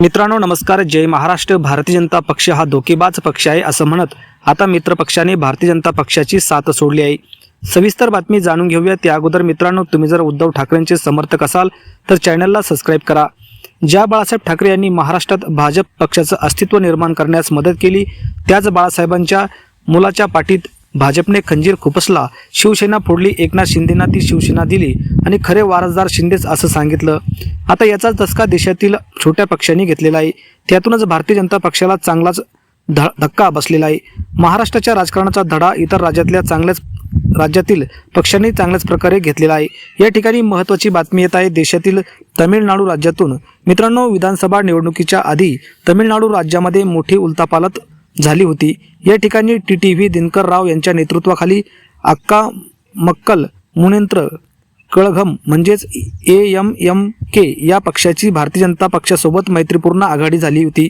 मित्रांनो नमस्कार. जय महाराष्ट्र. भारतीय जनता पक्ष हा धोकेबाज पक्ष आहे असं म्हणत आता मित्र पक्षाने भारतीय जनता पक्षाची साथ सोडली आहे. सविस्तर बातमी जाणून घेऊया. त्या अगोदर मित्रांनो तुम्ही जर उद्धव ठाकरेंचे समर्थक असाल तर चॅनलला सबस्क्राईब करा. ज्या बाळासाहेब ठाकरे यांनी महाराष्ट्रात भाजप पक्षाचं अस्तित्व निर्माण करण्यास मदत केली त्याच बाळासाहेबांच्या मुलाच्या पाठीत भाजपने खंजीर खुपसला. शिवसेना फोडली एकनाथ शिंदेना ती शिवसेना दिली आणि खरे वारसदार शिंदेच असं सांगितलं. आता याचाच धसका देशातील छोट्या पक्षांनी घेतलेला आहे. त्यातूनच भारतीय जनता पक्षाला चांगलाच ध धक्का बसलेला आहे. महाराष्ट्राच्या राजकारणाचा धडा इतर राज्यातल्या चांगल्याच राज्यातील पक्षांनी चांगल्याच प्रकारे घेतलेला आहे. या ठिकाणी महत्त्वाची बातमी येत आहे देशातील तमिळनाडू राज्यातून. मित्रांनो विधानसभा निवडणुकीच्या आधी तमिळनाडू राज्यामध्ये मोठी उलथापालत झाली होती. या ठिकाणी T T V Dinakar Rao यांच्या नेतृत्वाखाली अक्का मक्कल मुनेंत्र कळघम म्हणजेच ए एम एम के या पक्षाची भारतीय जनता पक्षासोबत मैत्रीपूर्ण आघाडी झाली होती.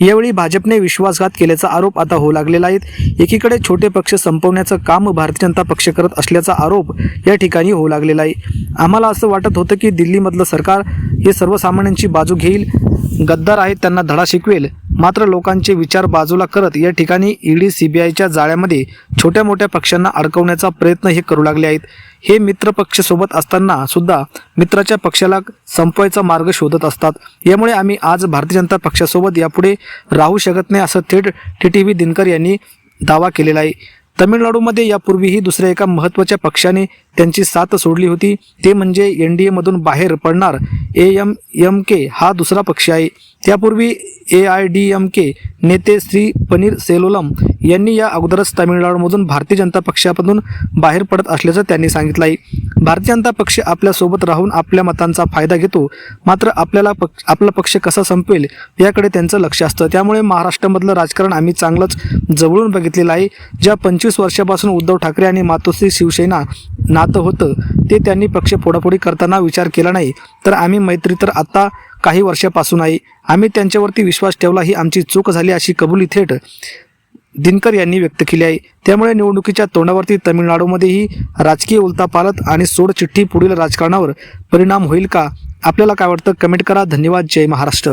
यावेळी भाजपने विश्वासघात केल्याचा आरोप आता होऊ लागलेला आहे. एकीकडे छोटे पक्ष संपवण्याचं काम भारतीय जनता पक्ष करत असल्याचा आरोप या ठिकाणी होऊ लागलेला आहे. आम्हाला असं वाटत होतं की दिल्लीमधलं सरकार हे सर्वसामान्यांची बाजू घेईल. गद्दार आहेत त्यांना धडा शिकवेल. मात्र लोकांचे विचार बाजूला करत या ठिकाणी ईडी सीबीआयच्या जाळ्यामध्ये छोट्या मोठ्या पक्षांना अडकवण्याचा प्रयत्न हे करू लागले आहेत. हे मित्र पक्ष सोबत असताना सुद्धा मित्राच्या पक्षाला संपवायचा मार्ग शोधत असतात. यामुळे आम्ही आज भारतीय जनता पक्षासोबत यापुढे राहू शकत नाही असं थेट टी टी व्ही दिनकर यांनी दावा केलेला आहे. तमिळनाडूमध्ये यापूर्वीही दुसऱ्या एका महत्त्वाच्या पक्षाने त्यांची साथ सोडली होती. ते म्हणजे एन डी एमधून बाहेर पडणार. ए एम एम के हा दुसरा पक्ष आहे. त्यापूर्वी A I D M K नेते श्री पनीर सेलोलम यांनी या अगोदरच तामिळनाडूमधून भारतीय जनता पक्षामधून बाहेर पडत असल्याचं त्यांनी सांगितलं आहे भारतीय जनता पक्ष आपल्यासोबत राहून आपल्या मतांचा फायदा घेतो. मात्र आपल्याला पक्ष आपला पक्ष कसा संपवेल याकडे त्यांचं लक्ष असतं. त्यामुळे महाराष्ट्रामधलं राजकारण आम्ही चांगलंच जवळून बघितलेलं आहे. ज्या पंचवीस वर्षापासून उद्धव ठाकरे आणि मातोश्री शिवसेना नातं होतं ते त्यांनी पक्ष फोडाफोडी करताना विचार केला नाही. तर आम्ही मैत्री तर आता काही वर्षापासून आहे. आम्ही त्यांच्यावरती विश्वास ठेवला ही आमची चूक झाली अशी कबुली थेट दिनकर यांनी व्यक्त केली आहे. त्यामुळे निवडणुकीच्या तोंडावरती तमिळनाडूमध्येही राजकीय उलतापालत आणि सोडचिठ्ठी पुढील राजकारणावर परिणाम होईल का? आपल्याला काय वाटतं? कमेंट करा. धन्यवाद. जय महाराष्ट्र.